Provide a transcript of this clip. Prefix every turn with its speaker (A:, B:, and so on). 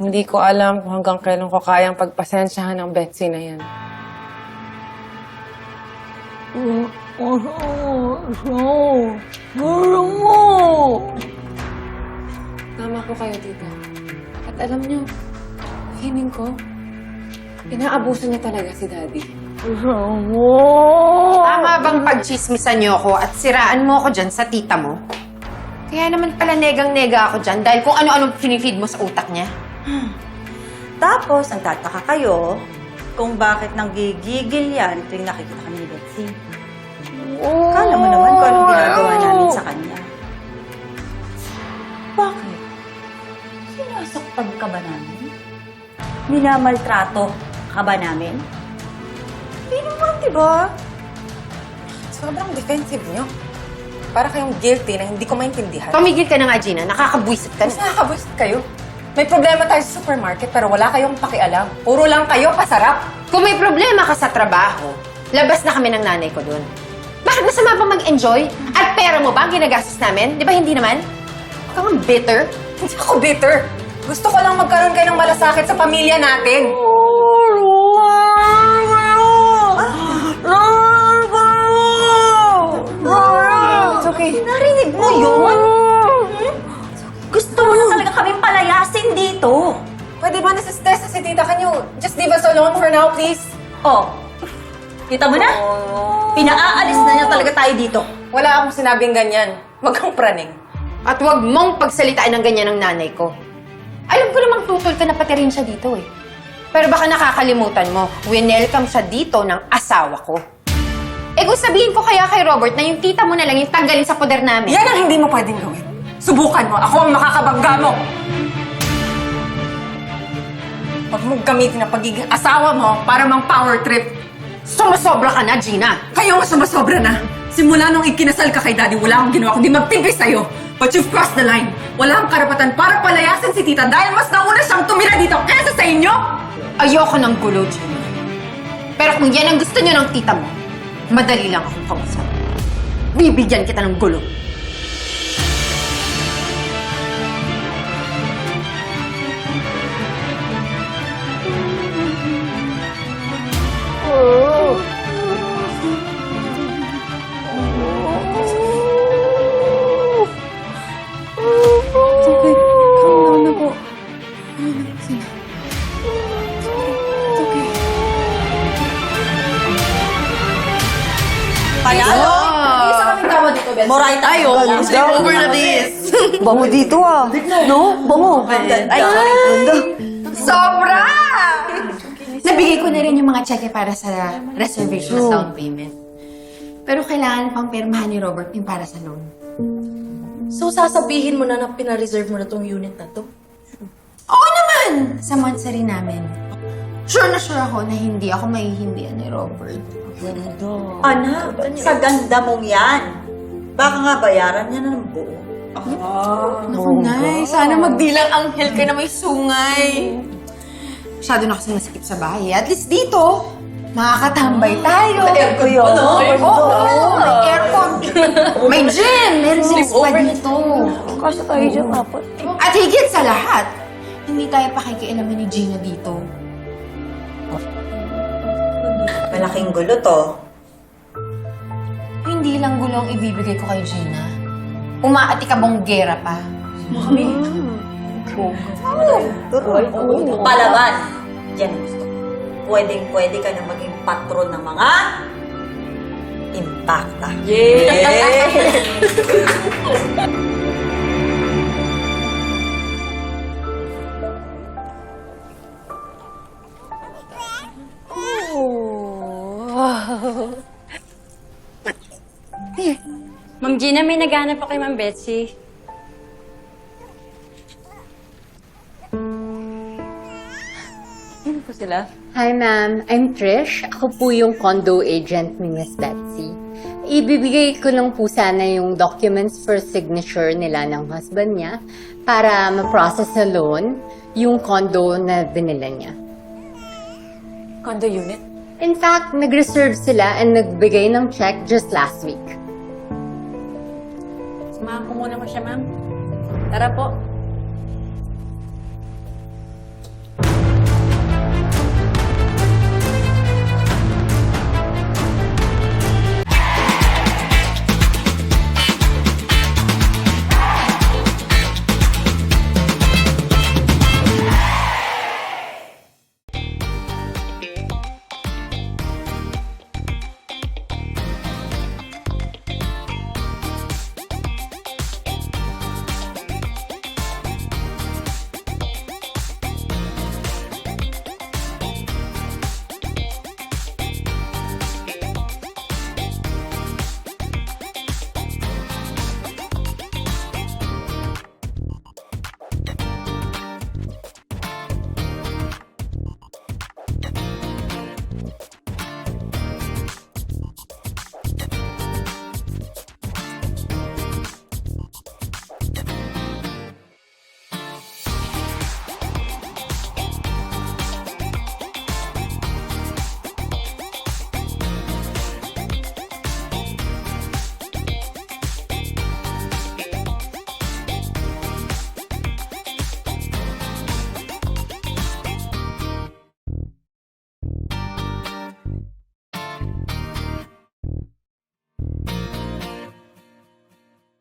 A: Hindi ko alam kung hanggang kailan ko kayang pagpasensyahan ng Betsy na yan. Tama po kayo, tita. At alam niyo, hining ko, inaabuso niya talaga si Daddy.
B: Tama bang pagchismisan niyo ako at siraan mo ako dyan sa tita mo? Kaya naman pala negang-nega ako dyan dahil kung ano-anong pinifeed mo sa utak niya.
C: Tapos, ang tataka kayo kung bakit nang gigigil yan tuwing nakikita kami ni Betsy. Kala mo naman kung anong ginagawa namin sa kanya. Bakit? Sinasaktan ka ba namin? Minamaltrato ka ba namin? Hindi naman, di ba?
A: Sobrang defensive niyo. Para kayong guilty na hindi ko maintindihan.
B: Tumigil ka na nga, Gina. Nakakabwisit ka
A: Mas
B: na.
A: nakakabuisit kayo. May problema tayo sa supermarket pero wala kayong pakialam. Puro lang kayo pasarap.
B: Kung may problema ka sa trabaho, labas na kami ng nanay ko dun. Bakit masama pa mag-enjoy? At pera mo ba ang ginagastos namin? Di ba hindi naman? Huwag kang bitter.
A: Hindi ako bitter. Gusto ko lang magkaroon kayo ng malasakit sa pamilya natin. It's okay.
C: Narinig mo yun? Talaga kaming palayasin dito.
A: Pwede ba na si tita? Can you just leave us alone for now, please?
C: Oh, kita mo na? Pinaaalis na niya talaga tayo dito.
A: Wala akong sinabing ganyan. Huwag kang praning.
B: At huwag mong pagsalitaan ng ganyan ng nanay ko. Alam ko namang tutol ka na pati rin siya dito eh. Pero baka nakakalimutan mo, winelcome siya dito ng asawa ko. Eh kung sabihin ko kaya kay Robert na yung tita mo na lang yung tanggalin sa poder namin.
A: Yan ang hindi mo pwedeng gawin. Subukan mo. Ako ang makakabangga mo. Huwag mong gamitin ang pagiging asawa mo para mang power trip.
B: Sumasobra ka na, Gina.
A: Kayo nga sumasobra na. Simula nung ikinasal ka kay Daddy, wala akong ginawa kundi magtimpi sa'yo. But you've crossed the line. Wala kang karapatan para palayasin si tita dahil mas nauna siyang tumira dito kaysa sa inyo.
B: Ayoko ng gulo, Gina. Pero kung yan ang gusto niyo ng tita mo, madali lang akong kausap. Bibigyan kita ng gulo.
C: Panalo?
A: Isa kaming tawa dito, Bel.
C: Moray tayo.
D: Over na this. Bango dito ah. No? Bango.
C: Ay,
B: Sobra! Nabigay ko na rin yung mga cheque para sa reservation at down payment. Pero kailangan pang pirmahan ni Robert yung para sa loan.
D: So, sasabihin mo na na pinareserve mo na tong unit na to?
B: Oo naman! Sa monthsary namin. Sure na sure ako na hindi ako maihindihan ni Robert.
C: Anak, sa ganda mong yan. Baka nga bayaran niya na ng buo.
B: Naku, Nay. Sana magdilang anghel ka na may sungay. Masyado na kasi masikip sa bahay. At least dito, makakatambay tayo.
D: Aircon pa, no?
B: Oo, may aircon. may gym. Meron din spa dito.
D: Kasi tayo dyan apat.
B: At higit sa lahat, hindi tayo pakikialaman ni Gina dito.
C: Malaking gulo to.
B: Hindi lang gulong ibibigay ko kay Gina. Umaati ka bonggera pa.
C: Palaban. Yan ang gusto. ko. Pwedeng pwede ka na maging patron ng mga impacta.
E: Ma'am Gina, may naghanap pa kay Ma'am Betsy. Sino po sila?
F: Hi ma'am, I'm Trish. Ako po yung condo agent ni Miss Betsy. Ibibigay ko lang po sana yung documents for signature nila ng husband niya para ma-process na loan yung condo na binila niya.
A: Condo unit?
F: In fact, nag-reserve sila and nagbigay ng check just last week.
E: Samahan ko muna mo siya, ma'am. Tara po.